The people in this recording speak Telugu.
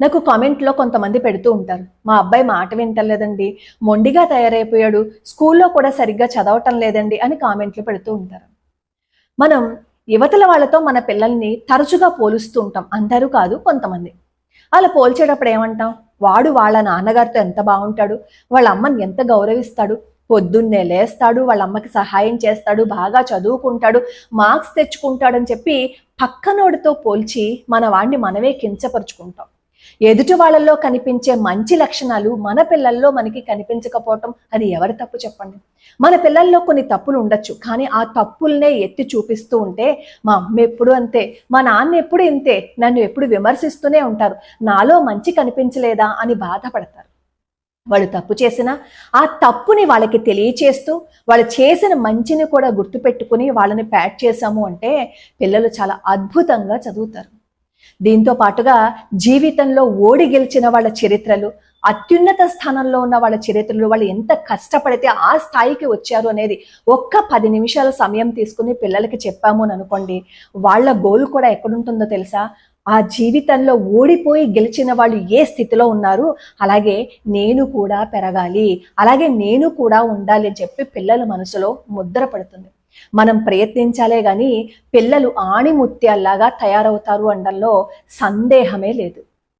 నాకు కామెంట్లో కొంతమంది పెడుతూ ఉంటారు. మా అబ్బాయి మాట వింటలేదండి. మొండిగా తయారైపోయాడు. స్కూల్లో కూడా సరిగ్గా చదవటం లేదండి అని కామెంట్లు పెడుతూ ఉంటారు. మనం యువతల వాళ్ళతో మన పిల్లల్ని తరచుగా పోలుస్తూ ఉంటాం. అందరూ కాదు కొంతమంది. అలా పోల్చేటప్పుడు ఏమంటాం? వాడు వాళ్ళ నాన్నగారితో ఎంత బాగుంటాడు? వాళ్ళ అమ్మని ఎంత గౌరవిస్తాడు? పొద్దున్నే లేస్తాడు వాళ్ళ అమ్మకి సహాయం చేస్తాడు బాగా చదువుకుంటాడు మార్క్స్ తెచ్చుకుంటాడని చెప్పి పక్కనోడితో పోల్చి మన వాడిని మనమే కించపరుచుకుంటాం. ఎదుటి వాళ్ళల్లో కనిపించే మంచి లక్షణాలు మన పిల్లల్లో మనకి కనిపించకపోవటం అది ఎవరి తప్పు చెప్పండి? మన పిల్లల్లో కొన్ని తప్పులు ఉండొచ్చు కానీ ఆ తప్పుల్నే ఎత్తి చూపిస్తూ ఉంటే మా అమ్మ ఎప్పుడు అంతే మా నాన్న ఎప్పుడు ఇంతే నన్ను ఎప్పుడు విమర్శిస్తూనే ఉంటారు నాలో మంచి కనిపించలేదా? అని బాధపడతారు. వాళ్ళు తప్పు చేసినా ఆ తప్పుని వాళ్ళకి తెలియచేస్తూ వాళ్ళు చేసిన మంచిని కూడా గుర్తుపెట్టుకుని వాళ్ళని ప్యాట్ చేశాము అంటే పిల్లలు చాలా అద్భుతంగా చదువుతారు. దీంతో పాటుగా జీవితంలో ఓడి గెలిచిన వాళ్ళ చరిత్రలు అత్యున్నత స్థానంలో ఉన్న వాళ్ళ చరిత్రలు వాళ్ళు ఎంత కష్టపడితే ఆ స్థాయికి వచ్చారు అనేది ఒక్క పది నిమిషాల సమయం తీసుకుని పిల్లలకి చెప్పాము అని అనుకోండి వాళ్ళ గోల్ కూడా ఎక్కడుంటుందో తెలుసా? ఆ జీవితంలో ఓడిపోయి గెలిచిన వాళ్ళు ఏ స్థితిలో ఉన్నారు? అలాగే నేను కూడా పెరగాలి అలాగే నేను కూడా ఉండాలి అని చెప్పి పిల్లల మనసులో ముద్ర పడుతుంది. మనం ప్రయత్నించాలే గాని పిల్లలు ఆణిముత్యాల్లాగా తయారవుతారు అనడంలో సందేహమే లేదు.